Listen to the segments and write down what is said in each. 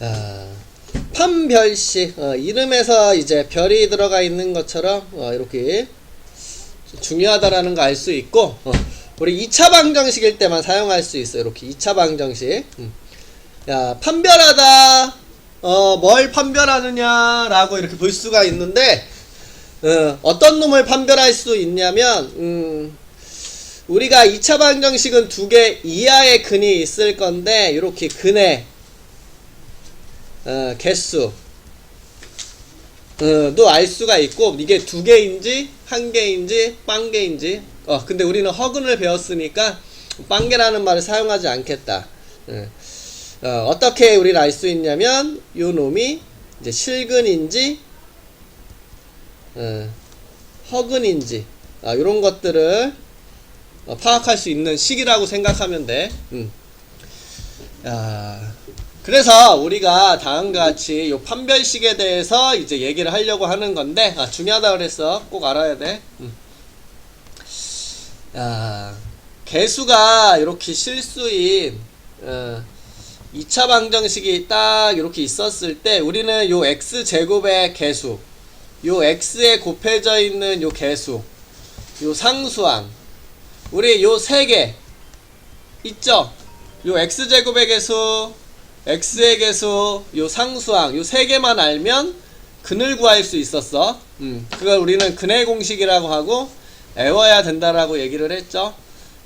아, 판별식 어, 이름에서 이제 별이 들어가 있는 것처럼 어, 이렇게 중요하다라는 거 알 수 있고 어, 우리 2차 방정식일 때만 사용할 수 있어요. 이렇게 2차 방정식. 음. 야, 판별하다. 어, 뭘 판별하느냐라고 이렇게 볼 수가 있는데 어, 어떤 놈을 판별할 수 있냐면 음, 우리가 2차 방정식은 두 개 이하의 근이 있을 건데 이렇게 근의 어, 개수 어, 도알 수가 있고 이게 두 개인지 한 개인지 빵 개인지 어 근데 우리는 허근을 배웠으니까 빵 개라는 말을 사용하지 않겠다. 어, 어, 어떻게 우리는 알수 있냐면 요 놈이 이제 실근인지 어, 허근인지 아, 이런 것들을 어, 파악할 수 있는 식이라고 생각하면 돼. 음. 야, 그래서 우리가 다음과 같이 요 판별식에 대해서 이제 얘기를 하려고 하는 건데 아, 중요하다 그랬어. 꼭 알아야 돼. 음. 야, 개수가 이렇게 실수인 어, 2차 방정식이 딱 이렇게 있었을 때 우리는 요 x 제곱의 개수, 요 x에 곱해져 있는 요 개수, 요 상수항, 우리 요 세 개 있죠? 요 x 제곱의 개수, x의 개수, 요 상수항, 요 세 개만 알면 근을 구할 수 있었어. 음, 그걸 우리는 근의 공식이라고 하고 외워야 된다라고 얘기를 했죠.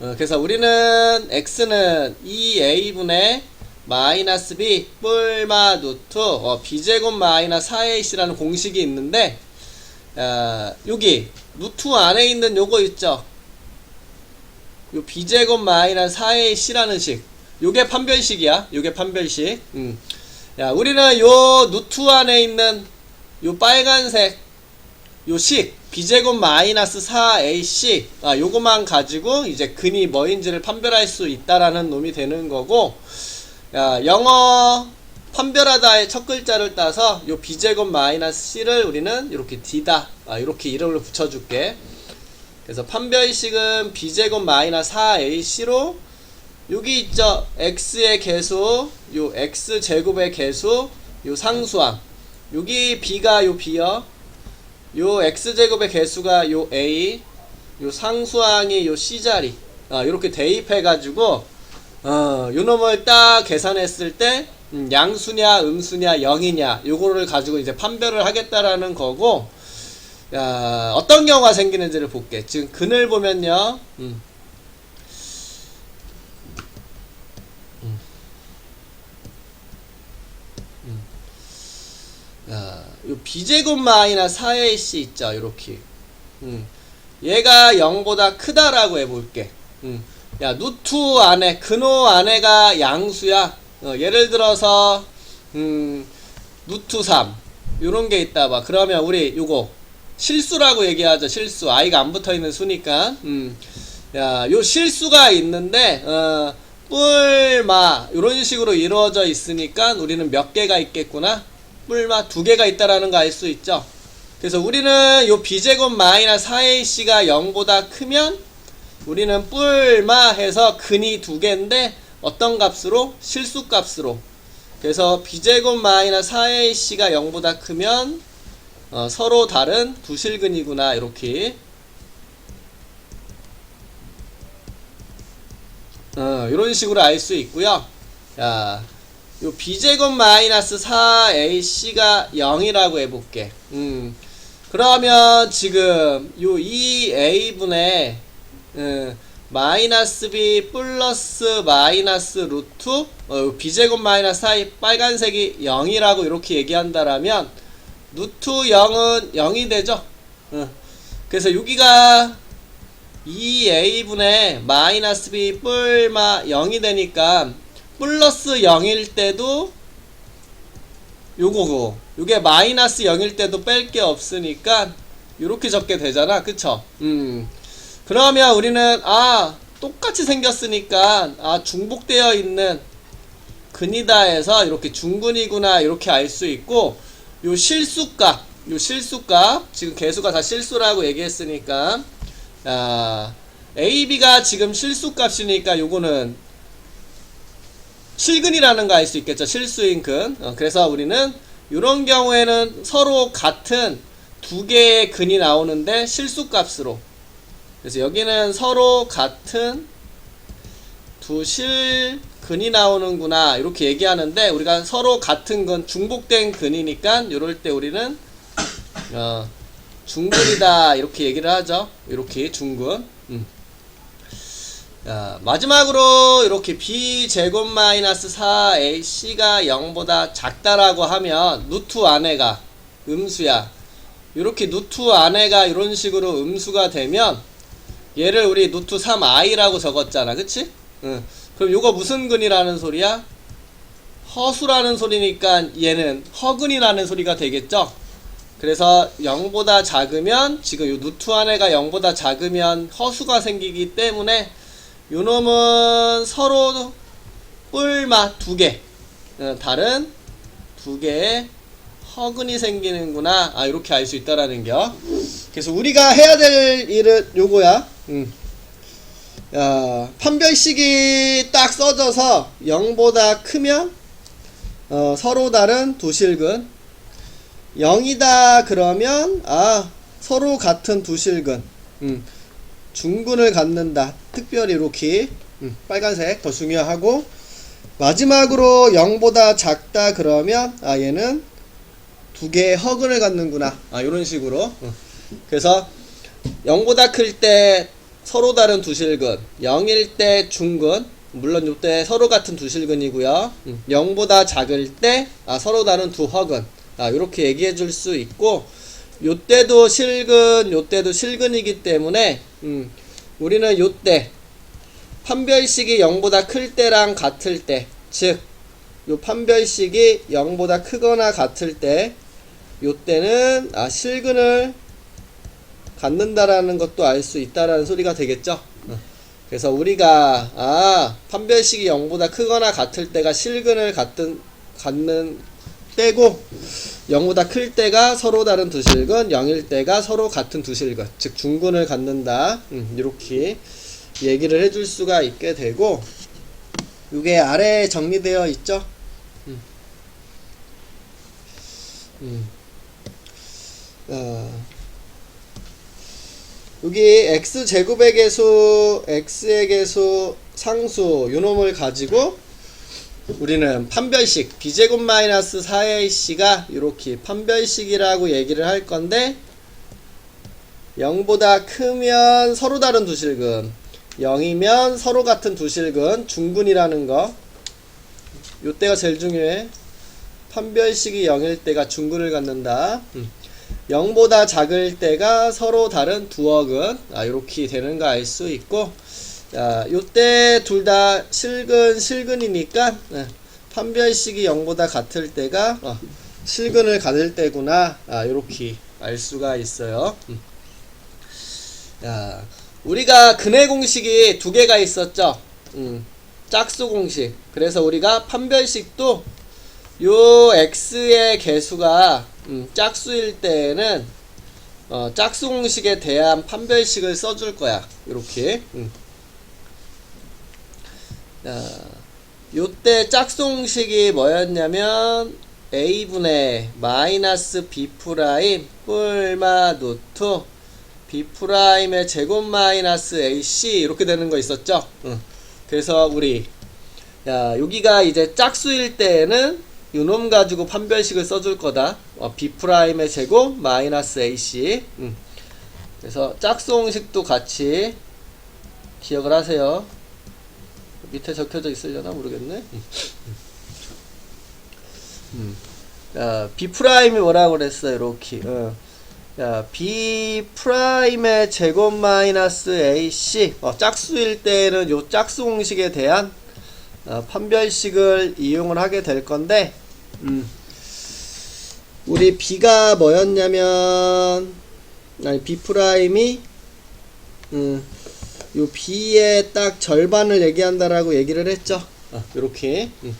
어, 그래서 우리는 x는 2a분의 마이너스 b 뿔마 루트 어, b제곱 마이너스 4ac라는 공식이 있는데 어, 여기 루트 안에 있는 요거 있죠. 요 b제곱 마이너스 4ac라는 식. 요게 판별식이야. 요게 판별식. 음. 야, 우리는 요 루트 안에 있는 요 빨간색 요 식 b제곱 마이너스 4ac 아 요거만 가지고 이제 근이 뭐인지를 판별할 수 있다라는 놈이 되는 거고 야, 영어 판별하다의 첫 글자를 따서 요 b제곱 마이너스 c를 우리는 이렇게 d다 아 이렇게 이름을 붙여줄게 그래서 판별식은 b제곱 마이너스 4ac로 여기 있죠? X의 개수 요 x 제곱의 개수 요 상수항 여기 b가 요 b요. 요 x제곱의 개수가 요 a 요 상수항이 요 c자리. 아, 요렇게 대입해 가지고 어, 요 놈을 딱 계산했을 때 음, 양수냐 음수냐 0이냐 요거를 가지고 이제 판별을 하겠다라는 거고 야, 어떤 경우가 생기는지를 볼게. 지금 근을 보면요. 음. 요 b제곱 마이너스 4ac 있죠, 요렇게. 음. 얘가 0보다 크다라고 해볼게. 음. 야, 누트 안에, 근호 안에가 양수야. 어, 예를 들어서, 음, 누트 3. 요런 게 있다 봐. 그러면 우리 요거, 실수라고 얘기하죠, 실수. i가 안 붙어 있는 수니까. 음. 야, 요 실수가 있는데, 어, 뿔마, 요런 식으로 이루어져 있으니까 우리는 몇 개가 있겠구나? 뿔마 두 개가 있다라는 거 알 수 있죠. 그래서 우리는 요 b제곱 마이너스 4ac가 0보다 크면 우리는 뿔마 해서 근이 두 개인데 어떤 값으로? 실수 값으로. 그래서 b제곱 마이너스 4ac가 0보다 크면 어, 서로 다른 두 실근이구나 이렇게 어, 이런 식으로 알 수 있고요. 자, 요 b제곱 마이너스 4ac가 0이라고 해볼게. 음. 그러면 지금 요 2a분의 음, 마이너스 b 플러스 마이너스 루트 어, 요 b제곱 마이너스 4 빨간색이 0이라고 이렇게 얘기한다라면 루트 0은 0이 되죠. 어. 그래서 여기가 2a분의 마이너스 b 뿔마 0이 되니까 플러스 0일 때도 요거고 요게 마이너스 0일 때도 뺄 게 없으니까 요렇게 적게 되잖아. 그쵸? 음. 그러면 우리는 아 똑같이 생겼으니까 아 중복되어 있는 근이다 해서 이렇게 중근이구나 이렇게 알 수 있고 요 실수값 요 실수값 지금 개수가 다 실수라고 얘기했으니까 아 AB가 지금 실수값이니까 요거는 실근이라는 거 알 수 있겠죠. 실수인 근. 어, 그래서 우리는 이런 경우에는 서로 같은 두 개의 근이 나오는데 실수값으로. 그래서 여기는 서로 같은 두 실근이 나오는구나 이렇게 얘기하는데 우리가 서로 같은 근 중복된 근이니까 이럴 때 우리는 어, 중근이다 이렇게 얘기를 하죠. 이렇게 중근. 음. 자, 마지막으로 이렇게 b 제곱 마이너스 4ac가 0보다 작다라고 하면 루트 안에가 음수야. 이렇게 루트 안에가 이런 식으로 음수가 되면 얘를 우리 루트 3i라고 적었잖아. 그치? 응. 그럼 요거 무슨 근이라는 소리야? 허수라는 소리니까 얘는 허근이라는 소리가 되겠죠? 그래서 0보다 작으면 지금 요 루트 안에가 0보다 작으면 허수가 생기기 때문에 요 놈은 서로 뿔마 두 개, 어, 다른 두 개의 허근이 생기는구나. 아, 이렇게 알 수 있다라는 겨. 그래서 우리가 해야 될 일은 요거야. 음. 야, 판별식이 딱 써져서 0보다 크면 어, 서로 다른 두 실근 0이다 그러면 아 서로 같은 두 실근 음, 중근을 갖는다. 특별히 이렇게 음, 빨간색 더 중요하고 마지막으로 0보다 작다 그러면 아 얘는 두 개의 허근을 갖는구나. 아 이런 식으로. 음. 그래서 0보다 클 때 서로 다른 두 실근 0일 때 중근 물론 이때 서로 같은 두 실근이고요. 음, 0보다 작을 때 아, 서로 다른 두 허근. 아, 이렇게 얘기해 줄 수 있고 요때도 실근 요때도 실근이기 때문에 음, 우리는 요때 판별식이 0보다 클 때랑 같을 때, 즉, 요 판별식이 0보다 크거나 같을 때, 요때는, 아, 실근을 갖는다라는 것도 알 수 있다라는 소리가 되겠죠? 어. 그래서 우리가, 아, 판별식이 0보다 크거나 같을 때가 실근을 갖든, 갖는 때고, 0보다 클 때가 서로 다른 두 실근, 0일 때가 서로 같은 두 실근, 즉 중근을 갖는다. 음, 이렇게 얘기를 해줄 수가 있게 되고, 이게 아래에 정리되어 있죠. 음. 음. 어. 여기 x 제곱의 개수, x의 개수, 상수 요놈을 가지고 우리는 판별식 b제곱 마이너스 4ac가 이렇게 판별식이라고 얘기를 할 건데 0보다 크면 서로 다른 두 실근 0이면 서로 같은 두 실근 중근이라는 거. 요때가 제일 중요해. 판별식이 0일 때가 중근을 갖는다. 음. 0보다 작을 때가 서로 다른 두억은 아, 이렇게 되는 거 알 수 있고 자, 요때 둘 다 실근, 실근이니까, 예, 판별식이 0보다 같을 때가, 어, 실근을 가질 때구나. 아, 요렇게 알 수가 있어요. 음. 자, 우리가 근해 공식이 두 개가 있었죠. 음, 짝수 공식. 그래서 우리가 판별식도 요 x의 개수가 음, 짝수일 때에는 어, 짝수 공식에 대한 판별식을 써줄 거야. 이렇게. 음. 자, 요때 짝송식이 뭐였냐면 a분의 마이너스 b 프라임 뿔마 노트 b 프라임의 제곱 마이너스 ac 이렇게 되는 거 있었죠? 응. 그래서 우리 야 여기가 이제 짝수일 때에는 요놈 가지고 판별식을 써줄 거다. 어, b 프라임의 제곱 마이너스 ac. 응. 그래서 짝송식도 같이 기억을 하세요. 밑에 적혀져 있으려나 모르겠네. 음. 자, B 프라임이 뭐라고 그랬어? 이렇게. 어. 자, B 프라임의 제곱 마이너스 AC. 어, 짝수일 때는 요 짝수 공식에 대한 어, 판별식을 이용을 하게 될 건데, 음. 우리 B가 뭐였냐면, 아니, B 프라임이, 음, 요 B의 딱 절반을 얘기한다라고 얘기를 했죠. 아, 요렇게. 음.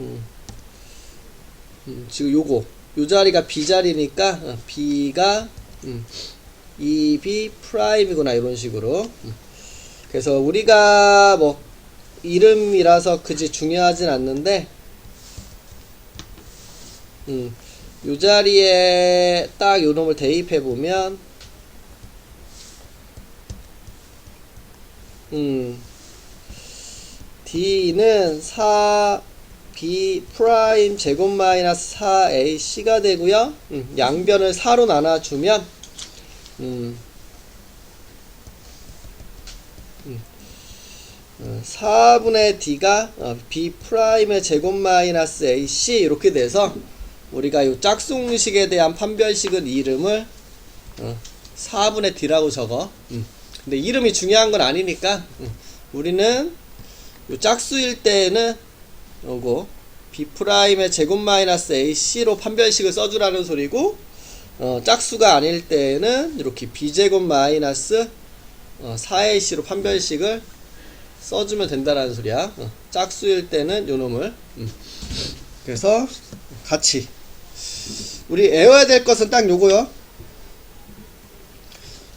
음. 음, 지금 요거 요 자리가 B 자리니까 어, B가 음, 2B 프라임이구나 이런 식으로. 음. 그래서 우리가 뭐 이름이라서 그지 중요하진 않는데 음, 요 자리에 딱 요 놈을 대입해 보면 음, D는 4 B 프라임 제곱 마이너스 4AC가 되고요. 음, 양변을 4로 나눠주면 음, 음, 어, 4분의 D가 어, B 프라임의 제곱 마이너스 AC 이렇게 돼서 우리가 이 짝퉁식에 대한 판별식은 이름을 어, 4분의 D라고 적어. 음. 근데 이름이 중요한 건 아니니까 음. 우리는 요 짝수일 때는 요거 B 프라임의 제곱 마이너스 AC로 판별식을 써주라는 소리고 어, 짝수가 아닐 때는 이렇게 B 제곱 마이너스 어, 4AC로 판별식을 써주면 된다라는 소리야. 어, 짝수일 때는 요 놈을. 음. 그래서 같이 우리 외워야 될 것은 딱 요거요.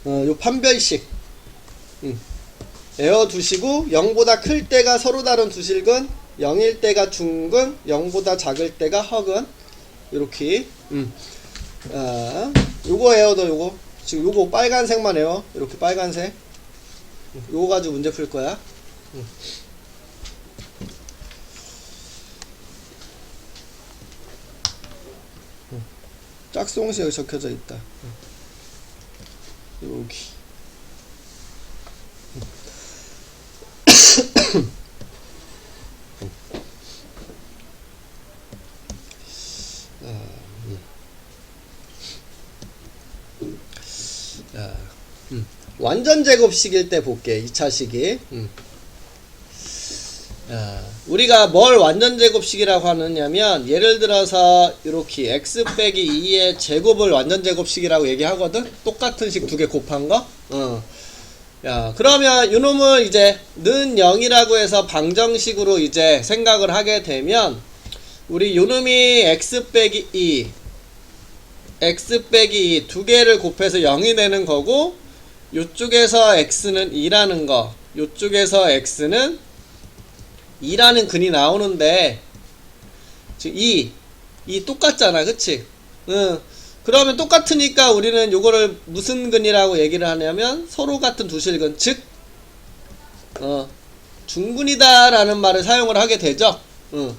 어, 요 판별식. 음. 외워 두시고 0보다 클 때가 서로 다른 두실근 0일 때가 중근 0보다 작을 때가 허근 이렇게 음. 아, 요거 외워도 요거 지금 요거 빨간색만 외워 이렇게 빨간색 음, 요거 가지고 문제 풀 거야 음. 음. 짝송시 여기 적혀져 있다 음. 여기 자, 음. 완전 제곱식일 때 볼게. 2차식이. 음. 자, 우리가 뭘 완전 제곱식이라고 하느냐면 예를 들어서 이렇게 x 빼기 2의 제곱을 완전 제곱식이라고 얘기하거든. 똑같은 식 두 개 곱한 거. 어. 야, 그러면 이놈을 이제 는 0이라고 해서 방정식으로 이제 생각을 하게 되면 우리 요놈이 x 빼기 2 x 빼기 2 두 개를 곱해서 0이 되는 거고 요쪽에서 x는 2라는 거 요쪽에서 x는 2라는 근이 나오는데 지금 2, 2 똑같잖아 그치? 응. 그러면 똑같으니까 우리는 요거를 무슨 근이라고 얘기를 하냐면 서로 같은 두실근 즉 어, 중근이다 라는 말을 사용을 하게 되죠. 응.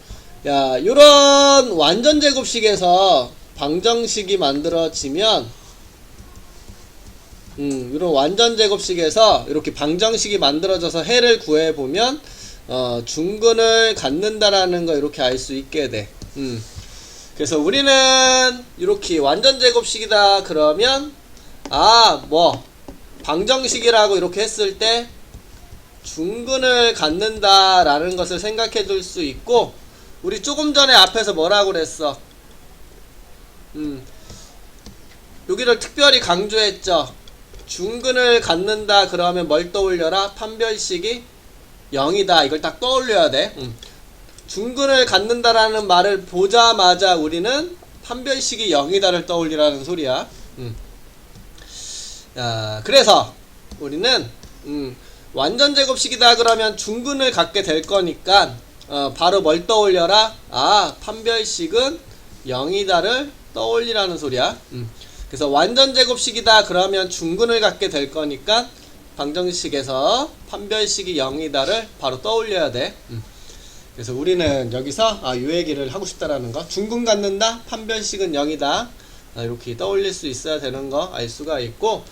야, 요런 완전 제곱식에서 방정식이 만들어지면 음, 이런 완전 제곱식에서 이렇게 방정식이 만들어져서 해를 구해 보면 어, 중근을 갖는다라는 거 이렇게 알 수 있게 돼. 음. 그래서 우리는 이렇게 완전 제곱식이다 그러면 아, 뭐 방정식이라고 이렇게 했을 때 중근을 갖는다라는 것을 생각해 둘 수 있고 우리 조금 전에 앞에서 뭐라고 그랬어? 음. 여기를 특별히 강조했죠. 중근을 갖는다 그러면 뭘 떠올려라? 판별식이 0이다. 이걸 딱 떠올려야 돼. 음. 중근을 갖는다라는 말을 보자마자 우리는 판별식이 0이다를 떠올리라는 소리야. 음. 야, 그래서 우리는 음, 완전 제곱식이다 그러면 중근을 갖게 될 거니까 어, 바로 뭘 떠올려라? 아, 판별식은 0이다를 떠올리라는 소리야. 음. 그래서 완전 제곱식이다 그러면 중근을 갖게 될 거니까 방정식에서 판별식이 0이다를 바로 떠올려야 돼. 음. 그래서 우리는 여기서 아, 요 얘기를 하고 싶다라는 거. 중근 갖는다. 판별식은 0이다. 아, 이렇게 떠올릴 수 있어야 되는 거 알 수가 있고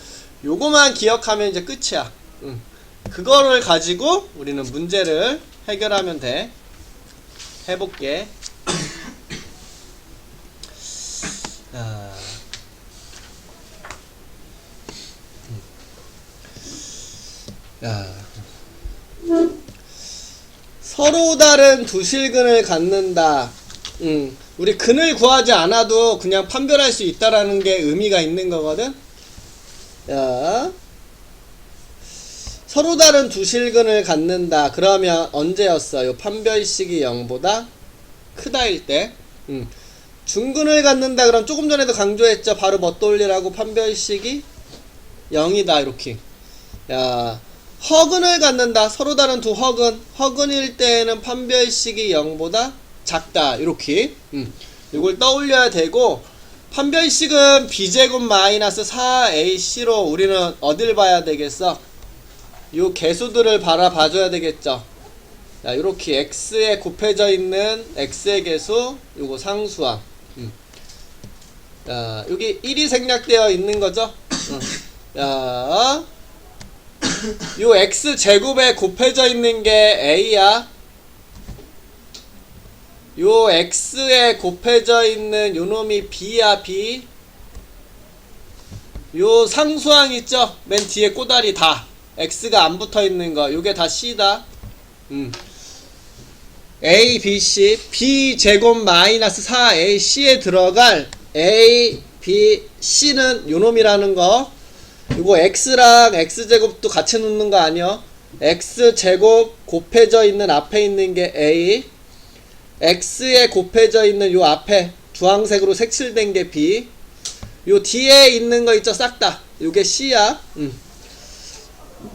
요거만 기억하면 이제 끝이야. 음. 그거를 가지고 우리는 문제를 해결하면 돼. 해볼게. 아, 야. 서로 다른 두 실근을 갖는다. 음, 우리 근을 구하지 않아도 그냥 판별할 수 있다라는 게 의미가 있는 거거든. 야. 서로 다른 두 실근을 갖는다. 그러면 언제였어요? 판별식이 0보다 크다일 때. 음. 중근을 갖는다. 그럼 조금 전에도 강조했죠. 바로 뭐 떠올리라고 판별식이 0이다. 이렇게. 야. 허근을 갖는다. 서로 다른 두 허근. 허근일 때에는 판별식이 0보다 작다. 이렇게. 음. 이걸 떠올려야 되고 판별식은 b제곱 마이너스 4ac로 우리는 어딜 봐야 되겠어? 요 개수들을 바라봐 줘야 되겠죠. 자, 이렇게 x에 곱해져 있는 x의 개수, 요거 상수항. 음. 자, 여기 1이 생략되어 있는 거죠. 음. 자, 요 x 제곱에 곱해져 있는 게 a야. 요 x에 곱해져 있는 요 놈이 b야 b. 요 상수항 있죠? 맨 뒤에 꼬다리 다. x가 안 붙어 있는 거. 요게 다 c다. 음. a, b, c, b 제곱 마이너스 4a, c에 들어갈 a, b, c는 요 놈이라는 거. 이거 x랑 x 제곱도 같이 놓는 거 아니야? x 제곱 곱해져 있는 앞에 있는 게 a, x에 곱해져 있는 요 앞에 주황색으로 색칠된 게 b, 요 뒤에 있는 거 있죠? 싹 다. 요게 c야. 음.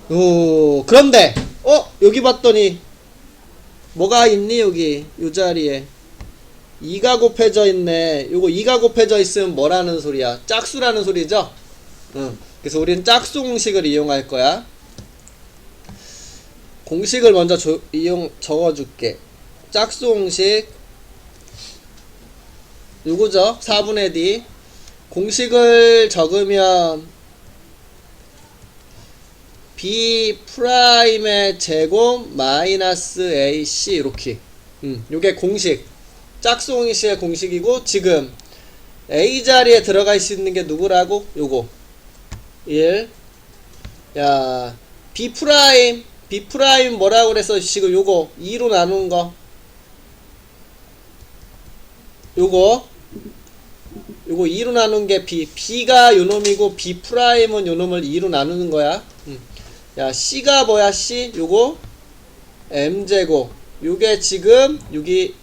오, 그런데 어 여기 봤더니 뭐가 있니 여기 요 자리에 2가 곱해져 있네. 요거 2가 곱해져 있으면 뭐라는 소리야? 짝수라는 소리죠? 응. 그래서 우리는 짝수 공식을 이용할 거야. 공식을 먼저 조, 이용 적어줄게. 짝수 공식 요거죠? 4분의 D. 공식을 적으면 b 프라임의 제곱 마이너스 ac 이렇게 음, 요게 공식 짝수 공식의 공식이고 지금 a 자리에 들어갈 수 있는 게 누구라고? 요거 1 야, b 프라임 b 프라임 뭐라고 그래서 지금 요거 2로 나눈 거. 요거. 요거 2로 나눈 게 b b가 요 놈이고 b 프라임은 요 놈을 2로 나누는 거야. 음. 야 C가 뭐야 C? 요거 M제곱. 요게 지금 여기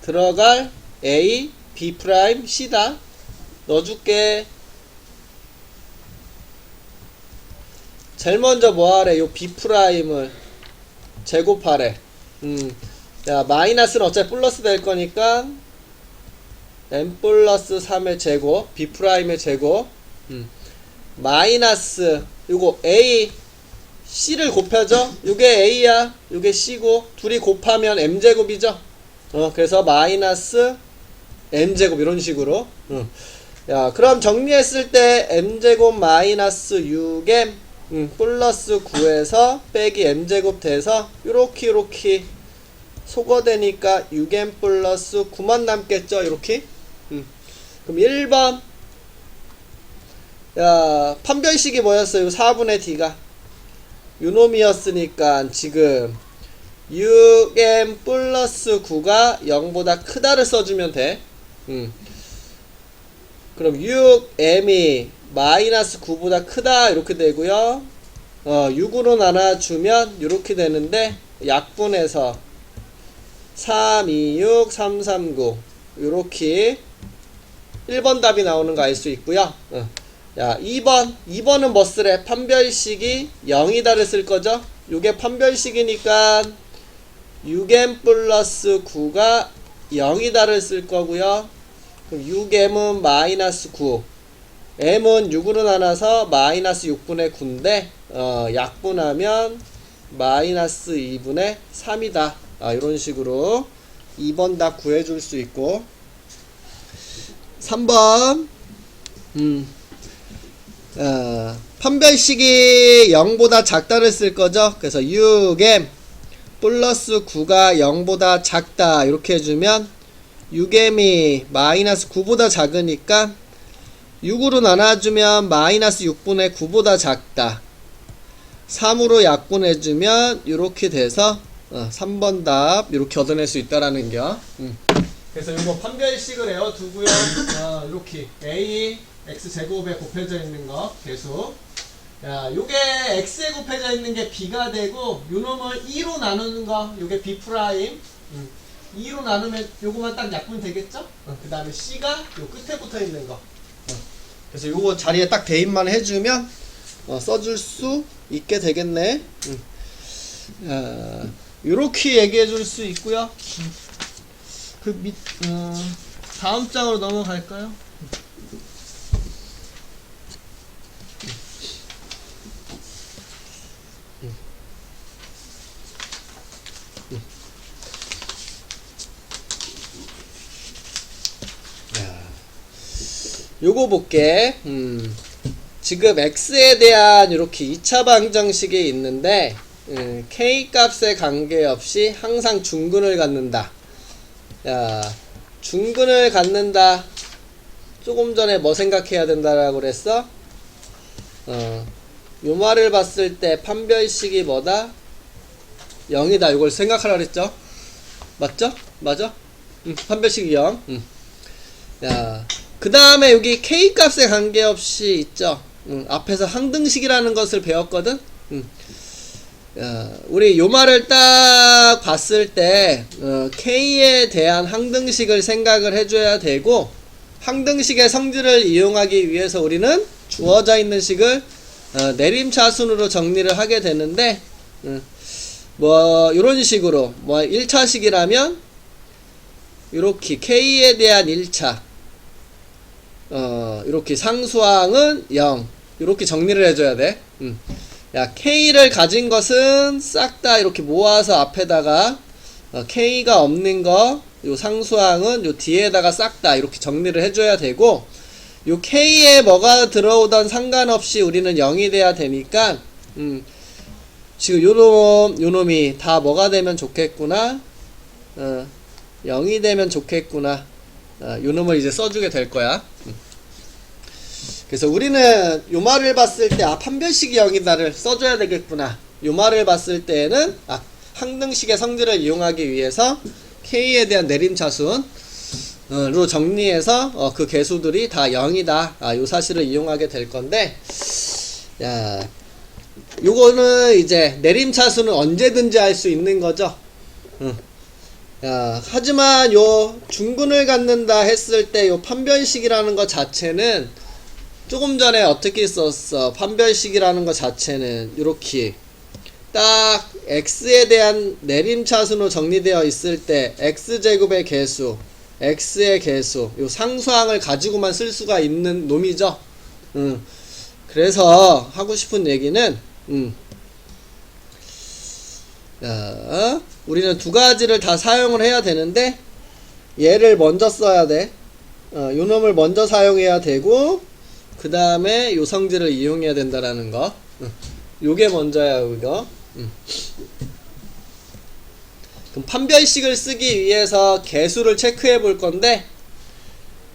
들어갈 A B 프라임 C다. 넣어줄게 제일 먼저 뭐하래 요 B 프라임을 제곱하래 음 야 마이너스는 어차피 플러스 될 거니까 M 플러스 3의 제곱 B 프라임의 제곱 음 마이너스 요거 A C를 곱하죠? 요게 A야, 요게 C고, 둘이 곱하면 M제곱이죠? 어, 그래서 마이너스 M제곱, 이런 식으로. 응. 야, 그럼 정리했을 때 M제곱 마이너스 6M, 음, 플러스 9에서 빼기 M제곱 돼서, 요렇게, 요렇게 소거되니까 6M 플러스 9만 남겠죠? 이렇게. 음. 그럼 1번. 야, 판별식이 뭐였어요? 4분의 D가. 요놈이었으니까 지금 6m 플러스 9가 0보다 크다를 써주면 돼. 음. 그럼 6m이 마이너스 9보다 크다 이렇게 되고요. 어, 6으로 나눠주면 이렇게 되는데 약분해서 3, 2, 6, 3, 3, 9 이렇게 1번 답이 나오는 거 알 수 있고요. 어. 야, 2번. 2번은 뭐 쓰래? 판별식이 0이다를 쓸 거죠? 요게 판별식이니까 6m 플러스 9가 0이다를 쓸 거고요. 그럼 6m은 마이너스 9. M은 6으로 나눠서 마이너스 6분의 9인데, 어, 약분하면 마이너스 2분의 3이다. 아, 이런 식으로 2번 다 구해줄 수 있고. 3번. 음. 어, 판별식이 0보다 작다를 쓸 거죠. 그래서 6m 플러스 9가 0보다 작다 이렇게 해주면 6m이 마이너스 9보다 작으니까 6으로 나눠주면 마이너스 6분의 9보다 작다. 3으로 약분해주면 이렇게 돼서 어, 3번 답 이렇게 얻어낼 수 있다라는 겨. 음. 그래서 이거 판별식을 외워두고요. 어, 이렇게 a x 제곱에 곱해져 있는 거 계속. 야, 요게 x에 곱해져 있는 게 b가 되고 요 놈을 2로 나누는 거 요게 b 프라임. 음. 2로 나누면 요거만 딱 약분 되겠죠? 어, 그 다음에 c가 요 끝에 붙어 있는 거. 어. 그래서 요거 자리에 딱 대입만 해주면 어, 써줄 수 있게 되겠네. 음. 아, 요렇게 얘기해 줄 수 있고요. 음. 그 밑, 어, 다음 장으로 넘어갈까요? 요거 볼게. 음. 지금 x에 대한 이렇게 2차 방정식이 있는데 음, k 값에 관계없이 항상 중근을 갖는다. 야, 중근을 갖는다. 조금 전에 뭐 생각해야 된다라고 그랬어? 어, 요 말을 봤을 때 판별식이 뭐다? 0이다. 이걸 생각하라 그랬죠? 맞죠? 맞아? 음, 판별식이 0. 음. 야, 그 다음에 여기 k 값에 관계없이 있죠. 음, 앞에서 항등식이라는 것을 배웠거든. 음. 야, 우리 요 말을 딱 봤을 때 어, k에 대한 항등식을 생각을 해줘야 되고 항등식의 성질을 이용하기 위해서 우리는 주어져 있는 식을 어, 내림차순으로 정리를 하게 되는데 음, 뭐 이런 식으로 뭐 1차식이라면 이렇게 k에 대한 1차 어, 이렇게 상수항은 0. 이렇게 정리를 해줘야 돼. 음. 야, K를 가진 것은 싹 다 이렇게 모아서 앞에다가 어, K가 없는 거, 요 상수항은 요 뒤에다가 싹 다 이렇게 정리를 해줘야 되고, 요 K에 뭐가 들어오던 상관없이 우리는 0이 돼야 되니까, 음, 지금 요놈, 요놈이 다 뭐가 되면 좋겠구나, 어, 0이 되면 좋겠구나, 어, 요 놈을 이제 써주게 될 거야. 음. 그래서 우리는 요 말을 봤을 때 아 판별식이 0이다를 써줘야 되겠구나 요 말을 봤을 때는 아 항등식의 성질을 이용하기 위해서 k에 대한 내림차순 로 정리해서 어, 그 개수들이 다 0이다 아, 요 사실을 이용하게 될 건데 야 요거는 이제 내림차순은 언제든지 할 수 있는 거죠 응. 야, 하지만 요 중근을 갖는다 했을 때 요 판별식이라는 것 자체는 조금 전에 어떻게 썼어? 판별식이라는 것 자체는 이렇게 딱 x에 대한 내림차순으로 정리되어 있을 때 x제곱의 개수, x의 개수, 요 상수항을 가지고만 쓸 수가 있는 놈이죠. 음. 그래서 하고 싶은 얘기는 음. 자, 우리는 두 가지를 다 사용을 해야 되는데 얘를 먼저 써야 돼. 어, 요 놈을 먼저 사용해야 되고 그 다음에 요 성질을 이용해야 된다라는 거. 응. 요게 먼저야 이거. 응. 그럼 판별식을 쓰기 위해서 개수를 체크해 볼 건데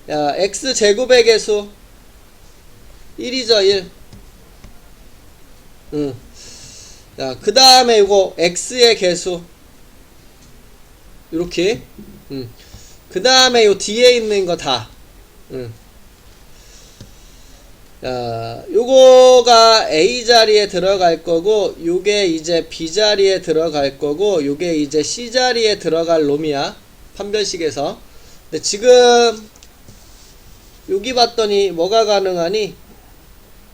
야 x 제곱의 개수 1이죠 1. 응. 자, 그 다음에 이거 x의 개수 이렇게. 응. 그 다음에 요 뒤에 있는 거 다. 응. 자, 요거가 A 자리에 들어갈 거고, 요게 이제 B 자리에 들어갈 거고, 요게 이제 C 자리에 들어갈 놈이야. 판별식에서. 근데 지금, 여기 봤더니 뭐가 가능하니?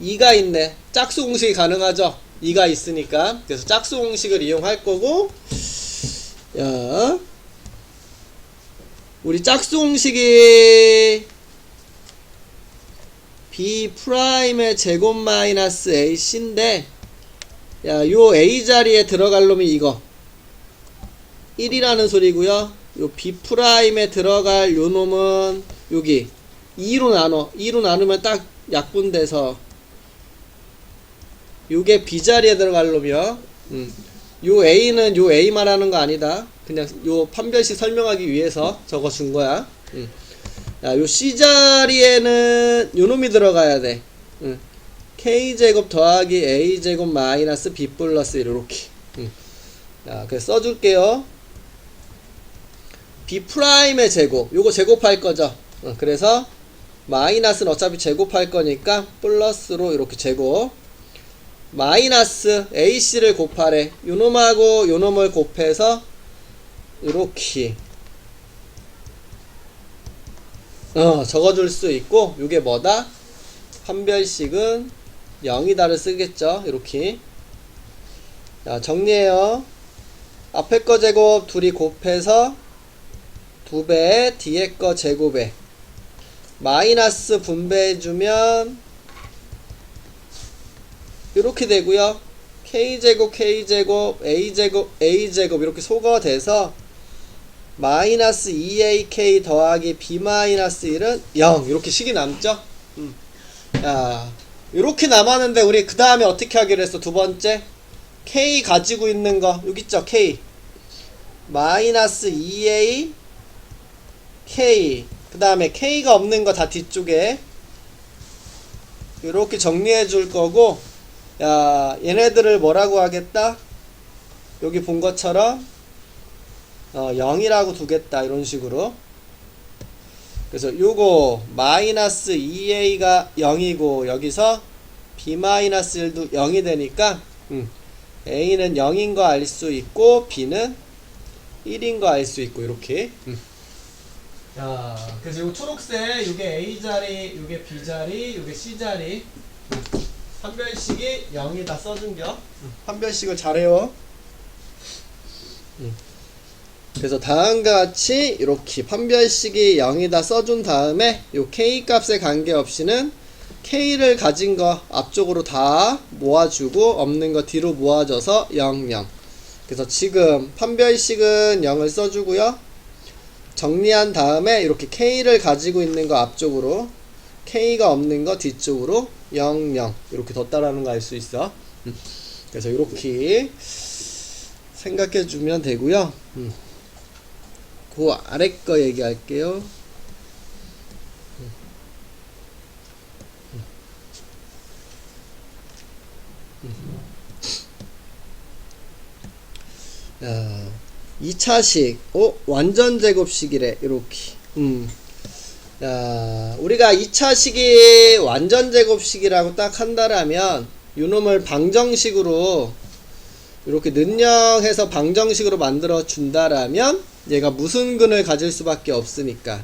2가 있네. 짝수 공식이 가능하죠? 2가 있으니까. 그래서 짝수 공식을 이용할 거고, 야, 우리 짝수 공식이 b 프라임의 제곱 마이너스 ac인데 야, 요 a 자리에 들어갈 놈이 이거 1이라는 소리고요. 요 b 프라임에 들어갈 요 놈은 여기 2로 나눠. 2로 나누면 딱 약분돼서 요게 b 자리에 들어갈 놈이요. 음. 요 a는 요 a 말하는 거 아니다. 그냥 요 판별식 설명하기 위해서 적어 준 거야. 음. 야, 요 C 자리에는 요 놈이 들어가야 돼. 응. K제곱 더하기 A제곱 마이너스 B 플러스 이렇게. 응. 자, 그래서 써줄게요. B 프라임의 제곱. 요거 제곱할 거죠. 응. 그래서 마이너스는 어차피 제곱할 거니까 플러스로 이렇게 제곱. 마이너스 AC를 곱하래. 요 놈하고 요 놈을 곱해서 이렇게 어, 적어줄 수 있고, 이게 뭐다? 판별식은 0이다를 쓰겠죠. 이렇게. 자, 정리해요. 앞에 거 제곱 둘이 곱해서 2배, 뒤에 거 제곱에 마이너스 분배해주면 이렇게 되고요. k제곱, k제곱, a제곱, a제곱 이렇게 소거가 돼서 마이너스 2ak 더하기 b 마이너스 1은 0 이렇게 식이 남죠? 음. 자, 이렇게 남았는데 우리 그 다음에 어떻게 하기로 했어? 두 번째 k 가지고 있는 거 여기 있죠? k 마이너스 2a k 그 다음에 k가 없는 거 다 뒤쪽에 이렇게 정리해 줄 거고 야 얘네들을 뭐라고 하겠다? 여기 본 것처럼 어, 0이라고 두겠다 이런 식으로 그래서 요거 마이너스 2a가 0이고 여기서 b 마이너스 1도 0이 되니까 음, a는 0인 거 알 수 있고 b는 1인 거 알 수 있고 이렇게 음. 야 그래서 요 초록색 요게 a 자리 요게 b 자리 요게 c 자리 음. 판별식이 0이다 써준겨 음. 판별식을 잘해요 음. 그래서 다음과 같이 이렇게 판별식이 0이다 써준 다음에 요 k 값에 관계없이는 k를 가진 거 앞쪽으로 다 모아주고 없는 거 뒤로 모아줘서 0, 0 그래서 지금 판별식은 0을 써주고요 정리한 다음에 이렇게 k를 가지고 있는 거 앞쪽으로 k가 없는 거 뒤쪽으로 0, 0 이렇게 뒀다라는 거 알 수 있어 음. 그래서 이렇게 생각해 주면 되고요 음. 그 아래 거 얘기할게요. 야, 2차식, 어, 완전 제곱식이래, 이렇게. 음. 야, 우리가 2차식이 완전 제곱식이라고 딱 한다라면, 요놈을 방정식으로, 이렇게 능력해서 방정식으로 만들어 준다라면, 얘가 무슨 근을 가질 수밖에 없으니까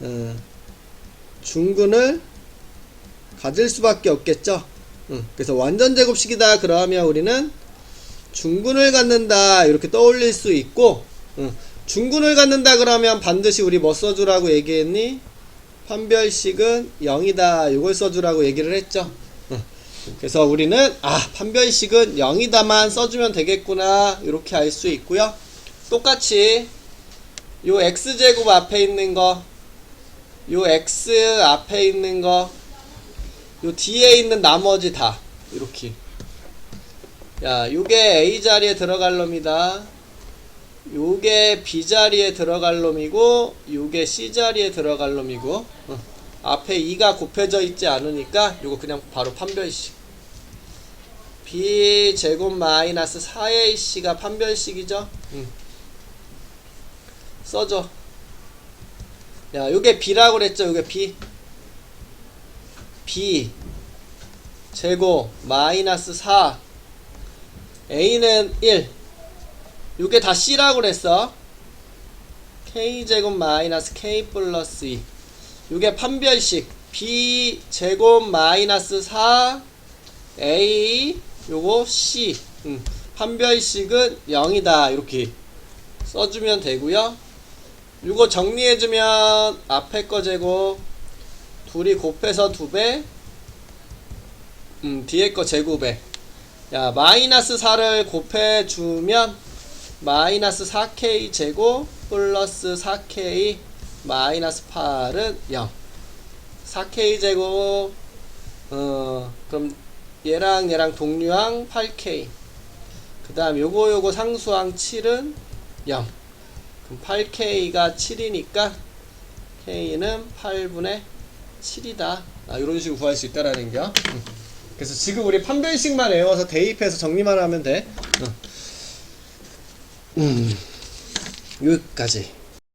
어, 중근을 가질 수밖에 없겠죠. 어, 그래서 완전 제곱식이다 그러면 우리는 중근을 갖는다 이렇게 떠올릴 수 있고 어, 중근을 갖는다 그러면 반드시 우리 뭐 써주라고 얘기했니? 판별식은 0이다 이걸 써주라고 얘기를 했죠. 어, 그래서 우리는 아 판별식은 0이다만 써주면 되겠구나 이렇게 알 수 있고요. 똑같이 요 x제곱 앞에 있는 거, 요 x 앞에 있는 거, 요 뒤에 있는 나머지 다 이렇게. 야, 요게 a 자리에 들어갈 놈이다. 요게 b 자리에 들어갈 놈이고, 요게 c 자리에 들어갈 놈이고, 어. 앞에 2가 곱해져 있지 않으니까 요거 그냥 바로 판별식. b 제곱 마이너스 4ac가 판별식이죠. 음. 써줘. 야, 요게 B라고 그랬죠? 요게 B. B. 제곱, 마이너스 4. A는 1. 요게 다 C라고 그랬어. K제곱 마이너스 K 플러스 2. 요게 판별식. B 제곱 마이너스 4. A. 요거 C. 음, 판별식은 0이다. 이렇게 써주면 되고요 이거 정리해주면 앞에 거 제곱 둘이 곱해서 두배 음, 뒤에 거 제곱에 야 마이너스 4를 곱해주면 마이너스 4k 제곱 플러스 4k 마이너스 8은 0 4k 제곱 어 그럼 얘랑 얘랑 동류항 8k 그 다음 요거 요거 상수항 7은 0 그럼 8K가 7이니까 K는 8분의 7이다. 아, 이런 식으로 구할 수 있다라는 겨. 음. 그래서 지금 우리 판별식만 외워서 대입해서 정리만 하면 돼. 음, 여기까지.